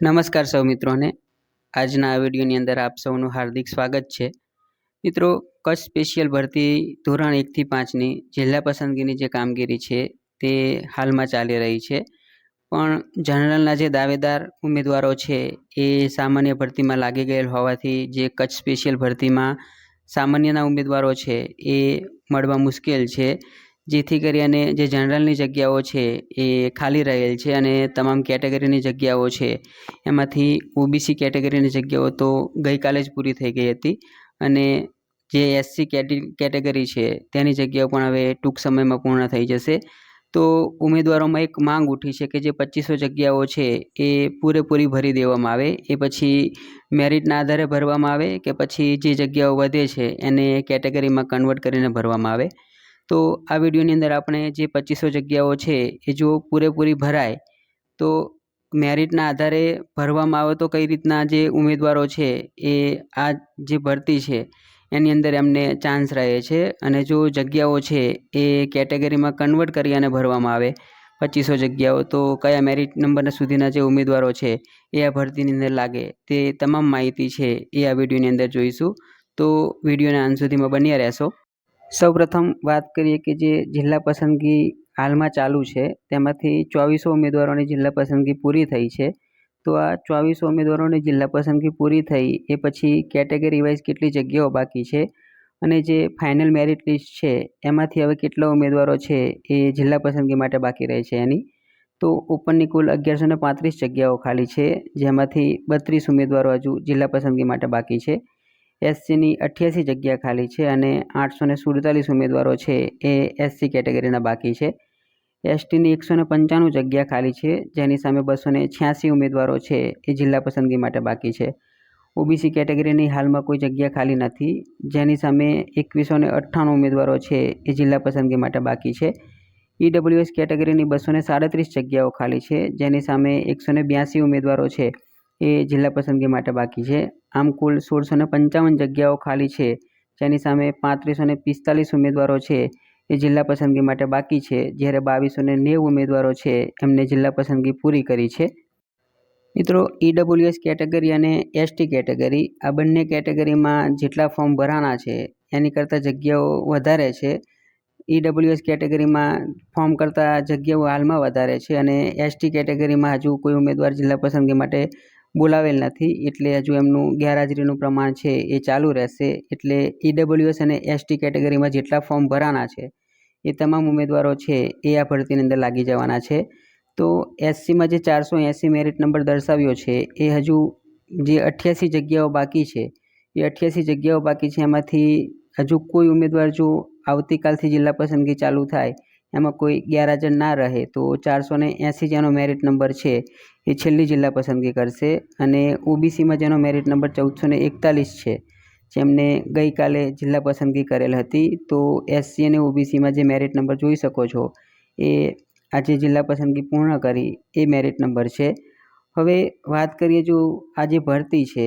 નમસ્કાર સૌ મિત્રોને. આજના આ વિડીયોની અંદર આપ સૌનું હાર્દિક સ્વાગત છે. મિત્રો, કચ્છ સ્પેશિયલ ભરતી ધોરણ એકથી પાંચની જિલ્લા પસંદગીની જે કામગીરી છે તે હાલમાં ચાલી રહી છે. પણ જનરલના જે દાવેદાર ઉમેદવારો છે એ સામાન્ય ભરતીમાં લાગી ગયેલ હોવાથી જે કચ્છ સ્પેશિયલ ભરતીમાં સામાન્યના ઉમેદવારો છે એ મળવા મુશ્કેલ છે. જેથી કરી અને જે જનરલની જગ્યાઓ છે એ ખાલી રહેલ છે અને તમામ કેટેગરીની જગ્યાઓ છે. એમાંથી ઓબીસી કેટેગરીની જગ્યાઓ તો ગઈકાલે જ પૂરી થઈ ગઈ હતી અને જે એસસી કેટેગરી છે તેની જગ્યાઓ પણ હવે ટૂંક સમયમાં પૂર્ણ થઈ જશે. તો ઉમેદવારોમાં એક માંગ ઉઠી છે કે જે પચીસો જગ્યાઓ છે એ પૂરેપૂરી ભરી દેવામાં આવે. એ પછી મેરિટના આધારે ભરવામાં આવે કે પછી જે જગ્યાઓ વધે છે એને કેટેગરીમાં કન્વર્ટ કરીને ભરવામાં આવે. તો આ વિડીયોની અંદર આપણે જે પચીસો જગ્યાઓ છે, એ જો પૂરેપૂરી ભરાય. તો મેરિટના આધારે ભરવામાં આવે તો કઈ રીતના જે ઉમેદવારો છે, એ આ જે ભરતી છે, એની અંદર એમને ચાન્સ રહે છે. અને જો જગ્યાઓ છે, એ કેટેગરીમાં કન્વર્ટ કરી અને ભરવામાં આવે, પચીસો જગ્યાઓ, તો કયા મેરિટ નંબર સુધીના જે ઉમેદવારો છે, એ આ ભરતીની અંદર લાગે, તે તમામ માહિતી છે, એ આ વિડીયોની અંદર જોઈશું. તો વિડીયોના અંત સુધીમાં બન્યા રહેશો. સૌપ્રથમ વાત કરીએ કે જે જિલ્લા પસંદગી હાલમાં ચાલુ છે, તેમાંથી ચોવીસો ઉમેદવારોની જિલ્લા પસંદગી પૂરી થઈ છે. તો આ ચોવીસો ઉમેદવારોની જિલ્લા પસંદગી પૂરી થઈ એ પછી કેટેગરી વાઇઝ કેટલી જગ્યાઓ બાકી છે અને જે ફાઇનલ મેરિટ લિસ્ટ છે, એમાંથી હવે કેટલા ઉમેદવારો છે એ જિલ્લા પસંદગી માટે બાકી રહે છે એની? તો ઓપનની કુલ અગિયારસો ને પાંત્રીસ જગ્યાઓ ખાલી છે, જેમાંથી બત્રીસ ઉમેદવારો હજુ જિલ્લા પસંદગી માટે બાકી છે. એસસીની અઠ્યાસી જગ્યા ખાલી છે અને આઠસો ને સુડતાલીસ ઉમેદવારો છે એ એસસી કેટેગરીના બાકી છે. એસટીની એકસો ને પંચાણું જગ્યા ખાલી છે, જેની સામે બસો ને છ્યાસી ઉમેદવારો છે એ જિલ્લા પસંદગી માટે બાકી છે. ઓબીસી કેટેગરીની હાલમાં કોઈ જગ્યા ખાલી નથી, જેની સામે એકવીસો ને અઠ્ઠાણું ઉમેદવારો છે એ જિલ્લા પસંદગી માટે બાકી છે. ઈડબ્લ્યુએસ કેટેગરીની બસો ને સાડત્રીસ જગ્યાઓ ખાલી છે, જેની સામે એકસો ને બ્યાસી ઉમેદવારો છે. એ જિલ્લા પસંદગી માટે બાકી છે. આમ કુલ સોળસો ને પંચાવન જગ્યાઓ ખાલી છે, જેની સામે પાંત્રીસો ને પિસ્તાલીસ ઉમેદવારો છે એ જિલ્લા પસંદગી માટે બાકી છે, જ્યારે બાવીસો ને નેવું ઉમેદવારો છે એમને જિલ્લા પસંદગી પૂરી કરી છે. મિત્રો ઈડબ્લ્યુએસ કેટેગરી અને એસટી કેટેગરી, આ બંને કેટેગરીમાં જેટલા ફોર્મ ભરાણા છે, એની કરતાં જગ્યાઓ વધારે છે. ઈડબ્લ્યુએસ કેટેગરીમાં ફોર્મ કરતાં જગ્યાઓ હાલમાં વધારે છે અને એસટી કેટેગરીમાં હજુ કોઈ ઉમેદવાર જિલ્લા પસંદગી માટે બોલાવેલ નથી એટલે હજુ એમનું ગેરહાજરીનું પ્રમાણ છે એ ચાલુ રહેશે એટલે ઈડબ્લ્યુએસ અને એસટી કેટેગરીમાં જેટલા ફોર્મ ભરાના છે એ તમામ ઉમેદવારો છે એ આ ભરતીની અંદર લાગી જવાના છે. તો એસસીમાં જે ચારસો એંસી મેરિટ નંબર દર્શાવ્યો છે એ હજુ જે અઠ્યાસી જગ્યાઓ બાકી છે, એ અઠ્યાસી જગ્યાઓ બાકી છે એમાંથી હજુ કોઈ ઉમેદવાર જો આવતીકાલથી જિલ્લા પસંદગી ચાલુ થાય એમાં કોઈ ગેરહાજર ના રહે, તો ચારસો ને એંસી જેનો મેરિટ નંબર છે, એ છેલ્લી જિલ્લા પસંદગી કરશે. અને ઓબીસીમાં જેનો મેરિટ નંબર ચૌદસો ને એકતાલીસ છે, જેમને ગઈકાલે જિલ્લા પસંદગી કરેલ હતી, તો એસસી અને ઓબીસીમાં જે મેરિટ નંબર જોઈ શકો છો, એ આજે જિલ્લા પસંદગી પૂર્ણ કરી, એ મેરિટ નંબર છે. હવે વાત કરીએ જો આ જે ભરતી છે,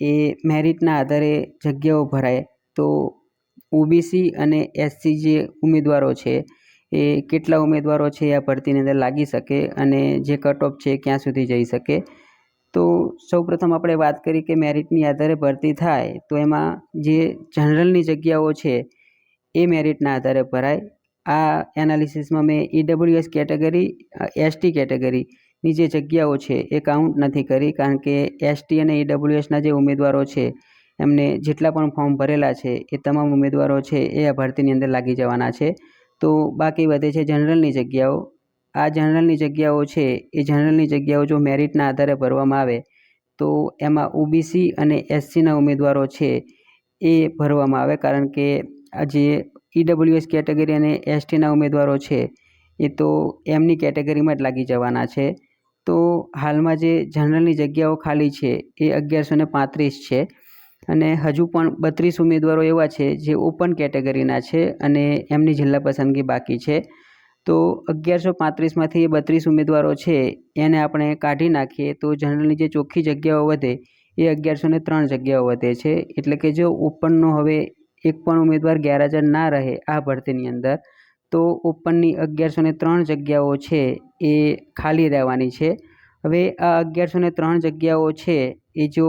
એ મેરિટના આધારે જગ્યાઓ ભરાય, તો ઓબીસી અને એસસી જે ઉમેદવારો છે એ કેટલા ઉમેદવારો છે આ ભરતીની અંદર લાગી શકે અને જે કટ ઓફ છે ક્યાં સુધી જઈ શકે? તો સૌપ્રથમ આપણે વાત કરી કે મેરિટની આધારે ભરતી થાય તો એમાં જે જનરલની જગ્યાઓ છે એ મેરિટના આધારે ભરાય. આ એનાલિસિસમાં મેં ઈડબ્લ્યુએસ કેટેગરી એસટી કેટેગરીની જે જગ્યાઓ છે એ કાઉન્ટ નથી કરી કારણ કે એસટી અને ઈડબ્લ્યુએસના જે ઉમેદવારો છે એમને જેટલા પણ ફોર્મ ભરેલા છે એ તમામ ઉમેદવારો છે એ આ ભરતીની અંદર લાગી જવાના છે. તો બાકી વધે છે જનરલની જગ્યાઓ. આ જનરલની જગ્યાઓ છે, એ જનરલની જગ્યાઓ જો મેરિટના આધારે ભરવામાં આવે, તો એમાં ઓબીસી અને એસસીના ઉમેદવારો છે, એ ભરવામાં આવે. કારણ કે જે ઈડબ્લ્યુએસ કેટેગરી અને એસટીના ઉમેદવારો છે, એ તો એમની કેટેગરીમાં જ લાગી જવાના છે. તો હાલમાં જે જનરલની જગ્યાઓ ખાલી છે, એ અગિયારસો પાંત્રીસ છે. અને હજુ પણ બત્રીસ ઉમેદવારો એવા છે જે ઓપન કેટેગરીના છે અને એમની જિલ્લા પસંદગી બાકી છે. તો અગિયારસો પાંત્રીસમાંથી એ બત્રીસ ઉમેદવારો છે, એને આપણે કાઢી નાખીએ તો જનરલની જે ચોખ્ખી જગ્યાઓ વધે એ અગિયારસો ને ત્રણ જગ્યાઓ વધે છે. એટલે કે જો ઓપનનો હવે એક પણ ઉમેદવાર ગેરહાજર ના રહે આ ભરતીની અંદર, તો ઓપનની અગિયારસો ને ત્રણ જગ્યાઓ છે એ ખાલી રહેવાની છે. હવે આ અગિયારસો ને ત્રણ જગ્યાઓ છે એ જો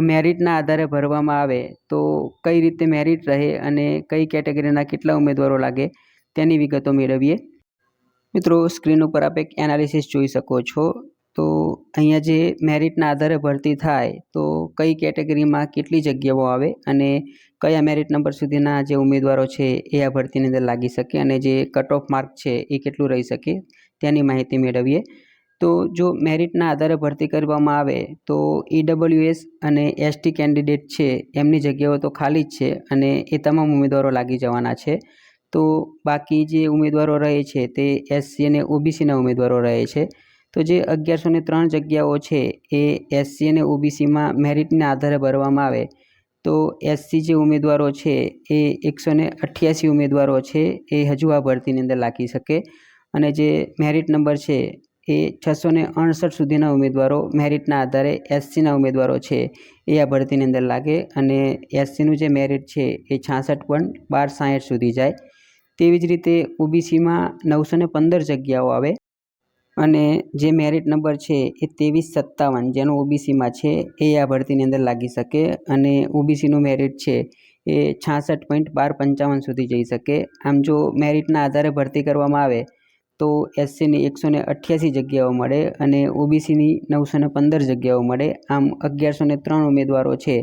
મેરિટના આધારે ભરવામાં આવે તો કઈ રીતે મેરિટ રહે અને કઈ કેટેગરીના કેટલા ઉમેદવારો લાગે તેની વિગતો મેળવીએ. મિત્રો, સ્ક્રીન ઉપર આપ એક એનાલિસિસ જોઈ શકો છો. તો અહીંયા જે મેરિટના આધારે ભરતી થાય તો કઈ કેટેગરીમાં કેટલી જગ્યાઓ આવે અને કયા મેરિટ નંબર સુધીના જે ઉમેદવારો છે એ આ ભરતીની અંદર લાગી શકે અને જે કટ ઓફ માર્ક છે એ કેટલું રહી શકે તેની માહિતી મેળવીએ. તો જો મેરિટના આધારે ભરતી કરવામાં આવે, તો ઈડબ્લ્યુએસ અને એસટી કેન્ડિડેટ છે, એમની જગ્યાઓ તો ખાલી જ છે અને એ તમામ ઉમેદવારો લાગી જવાના છે. તો બાકી જે ઉમેદવારો રહે છે તે એસસી અને ઓબીસીના ઉમેદવારો રહે છે. તો જે અગિયારસો ને ત્રણ જગ્યાઓ છે, એ એસસી અને ઓબીસીમાં મેરિટના આધારે ભરવામાં આવે. તો એસસી જે ઉમેદવારો છે, એ એકસો ને અઠ્યાસી ઉમેદવારો છે, એ હજુ આ ભરતીની અંદર લાગી શકે. અને જે મેરિટ નંબર છે એ છસો ને અડસઠ સુધીના ઉમેદવારો મેરિટના આધારે એસસીના ઉમેદવારો છે. એ આ ભરતીની અંદર લાગે અને એસસીનું જે મેરિટ છે એ છાસઠ પોઈન્ટ બાર સાહીઠ સુધી જાય. તેવી જ રીતે ઓબીસીમાં નવસો ને પંદર જગ્યાઓ આવે અને જે મેરિટ નંબર છે એ ત્રેવીસ સત્તાવન જેનો ઓબીસીમાં છે એ આ ભરતીની અંદર લાગી શકે અને ઓબીસીનું મેરિટ છે એ છાસઠ પોઈન્ટ બાર પંચાવન સુધી જઈ શકે. આમ જો મેરિટના આધારે ભરતી કરવામાં આવે તો એસસીની એકસો ને અઠ્યાસી જગ્યાઓ મળે અને ઓબીસીની નવસો ને પંદર જગ્યાઓ મળે. આમ અગિયારસો ને ત્રણ ઉમેદવારો છે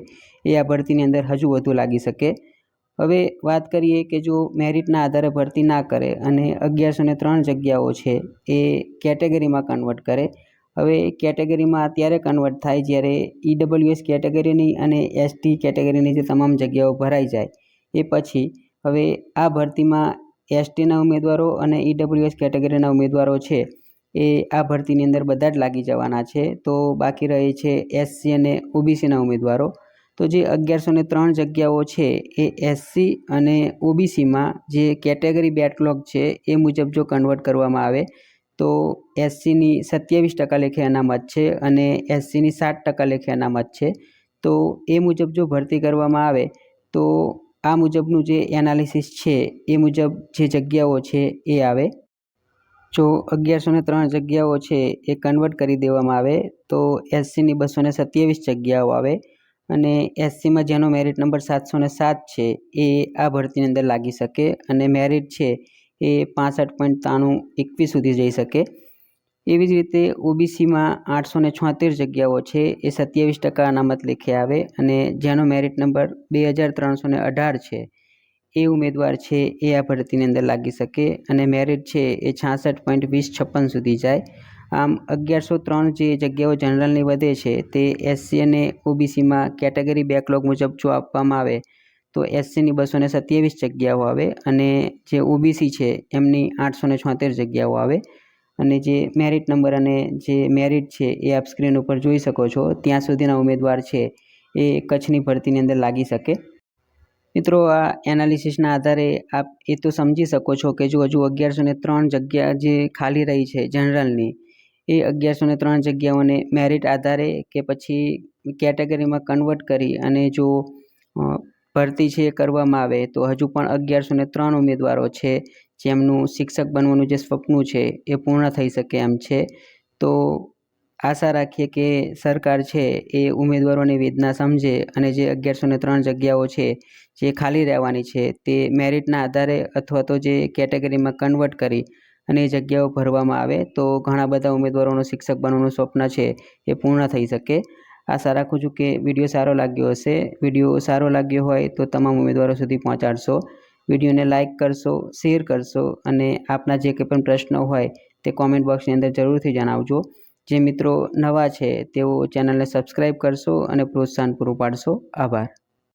એ આ ભરતીની અંદર હજુ વધુ લાગી શકે. હવે વાત કરીએ કે જો મેરિટના આધારે ભરતી ના કરે અને અગિયારસો ને ત્રણ જગ્યાઓ છે એ કેટેગરીમાં કન્વર્ટ કરે. હવે કેટેગરીમાં ત્યારે કન્વર્ટ થાય જ્યારે ઈડબ્લ્યુએસ કેટેગરીની અને એસટી કેટેગરીની જે તમામ જગ્યાઓ ભરાઈ જાય એ પછી હવે આ ભરતીમાં એસટીના ઉમેદવારો અને ઈડબ્લ્યુએસ કેટેગરીના ઉમેદવારો છે. એ આ ભરતીની અંદર બધા જ લાગી જવાના છે. તો બાકી રહે છે એસસી અને ઓબીસીના ઉમેદવારો. તો જે અગિયારસો ને ત્રણ જગ્યાઓ છે એ એસસી અને ઓબીસીમાં જે કેટેગરી બેકલોગ છે એ મુજબ જો કન્વર્ટ કરવામાં આવે, તો એસસીની સત્યાવીસ ટકા લેખે અનામત છે અને એસસીની સાત ટકા લેખે અનામત છે. તો એ મુજબ જો ભરતી કરવામાં આવે, તો આ મુજબનું જે એનાલિસિસ છે, એ મુજબ જે જગ્યાઓ છે, એ આવે. જો અગિયારસો ને ત્રણ જગ્યાઓ છે, એ કન્વર્ટ કરી દેવામાં આવે, તો એસસીની બસો ને સત્યાવીસ જગ્યાઓ આવે અને એસસીમાં જેનો મેરિટ નંબર સાતસો ને સાત છે, એ આ ભરતીની અંદર લાગી શકે અને મેરિટ છે, એ પાસઠ પોઈન્ટ ત્રાણું એકવીસ સુધી જઈ શકે. એવી જ રીતે ઓબીસીમાં આઠસો ને છોતેર જગ્યાઓ છે, એ સત્યાવીસ ટકા અનામત લેખે આવે અને જેનો મેરિટ નંબર બે હજાર ત્રણસો ને અઢાર છે, એ ઉમેદવાર છે, એ આ ભરતીની અંદર લાગી શકે અને મેરિટ છે, એ છાસઠ પોઈન્ટ વીસ છપ્પન સુધી જાય. આમ અગિયારસો ત્રણ જે જગ્યાઓ જનરલની વધે છે, તે એસસી અને ઓબીસીમાં કેટેગરી બેકલોગ મુજબ જો આપવામાં આવે, તો એસસીની બસો ને સત્યાવીસ જગ્યાઓ આવે અને જે ઓબીસી છે, એમની આઠસો ને છોતેર જગ્યાઓ આવે. અને જે મેરિટ નંબર અને જે મેરિટ છે એ આપ સ્ક્રીન ઉપર જોઈ શકો છો. ત્યાં સુધીના ઉમેદવાર છે એ કચ્છની ભરતીની અંદર લાગી શકે. મિત્રો, આ એનાલિસિસના આધારે આપ એ તો સમજી શકો છો કે જો હજુ અગિયારસો ને ત્રણ જગ્યા જે ખાલી રહી છે જનરલની એ અગિયારસો ને ત્રણ જગ્યાઓને મેરિટ આધારે કે પછી કેટેગરીમાં કન્વર્ટ કરી અને જો ભરતી છે એ કરવામાં આવે તો હજુ પણ અગિયારસો ને ત્રણ ઉમેદવારો છે જેમનું શિક્ષક બનવાનું જે સ્વપ્ન છે એ પૂર્ણ થઈ શકે એમ છે. તો આશા રાખીએ કે સરકાર છે એ ઉમેદવારોની વેદના સમજે અને જે અગિયારસો ને ત્રણ જગ્યાઓ છે, જે ખાલી રહેવાની છે, તે મેરિટના આધારે અથવા તો જે કેટેગરીમાં કન્વર્ટ કરી અને એ જગ્યાઓ ભરવામાં આવે, તો ઘણા બધા ઉમેદવારોનું શિક્ષક બનવાનું સ્વપ્ન છે એ પૂર્ણ થઈ શકે. આશા રાખું છું કે વીડિયો સારો લાગ્યો હશે. વીડિયો સારો લાગ્યો હોય તો તમામ ઉમેદવારો સુધી પહોંચાડશો. વિડીયોને લાઇક કરશો, શેર કરશો અને આપના જે કંઈ પણ પ્રશ્નો હોય તે કોમેન્ટ બોક્સની અંદર જરૂરથી જણાવજો. જે મિત્રો નવા છે તેઓ ચેનલને સબસ્ક્રાઈબ કરશો અને પ્રોત્સાહન પૂરું પાડશો. આભાર.